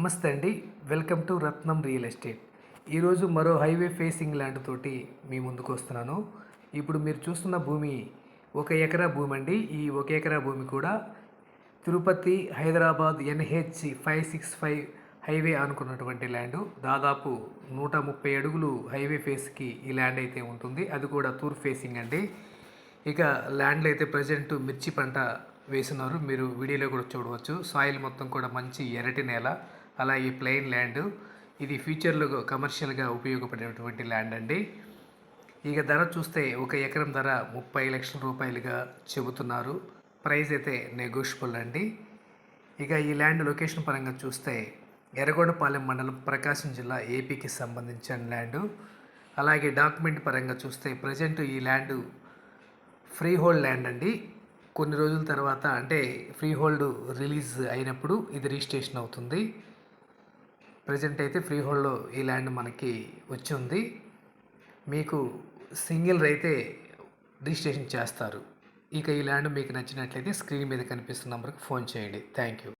నమస్తే అండి. Welcome to Ratnam real estate. ఈరోజు మరో హైవే ఫేసింగ్ ల్యాండ్ తోటి మీ ముందుకు వస్తున్నాను. ఇప్పుడు మీరు చూస్తున్న భూమి ఒక ఎకరా భూమి అండి. ఈ ఒక ఎకరా భూమి కూడా Tirupati Hyderabad NH five six five highway అనుకున్నటువంటి ల్యాండ్. దాదాపు నూట ముప్పై అడుగులు హైవే ఫేస్కి ఈ ల్యాండ్ అయితే ఉంటుంది. అది కూడా తూర్ ఫేసింగ్ అండి. ఇక ల్యాండ్లో అయితే ప్రజెంట్ మిర్చి పంట వేస్తున్నారు మీరు వీడియోలో కూడా చూడవచ్చు. సాయిల్ మొత్తం కూడా మంచి ఎరటి నేల. అలాగే ప్లెయిన్ ల్యాండ్ ఇది ఫ్యూచర్లో కమర్షియల్గా ఉపయోగపడేటువంటి ల్యాండ్ అండి. ఇక ధర చూస్తే ఒక ఎకరం ధర ముప్పై లక్షల రూపాయలుగా చెబుతున్నారు. ప్రైస్ అయితే నెగోషియబుల్ అండి. ఇక ఈ ల్యాండ్ లొకేషన్ పరంగా చూస్తే ఎర్రగొండపాలెం మండలం ప్రకాశం జిల్లా ఏపీకి సంబంధించిన ల్యాండ్. అలాగే డాక్యుమెంట్ పరంగా చూస్తే ప్రజెంట్ ఈ ల్యాండ్ ఫ్రీ హోల్డ్ ల్యాండ్ అండి. కొన్ని రోజుల తర్వాత అంటే ఫ్రీ హోల్డ్ రిలీజ్ అయినప్పుడు ఇది రిజిస్ట్రేషన్ అవుతుంది. ప్రజెంట్ అయితే ఫ్రీ హోల్డ్లో ఈ ల్యాండ్ మనకి వచ్చి ఉంది. మీకు సింగిల్ అయితే రిజిస్ట్రేషన్ చేస్తారు. ఇక ఈ ల్యాండ్ మీకు నచ్చినట్లయితే స్క్రీన్ మీద కనిపిస్తున్న నెంబర్కి ఫోన్ చేయండి. Thank you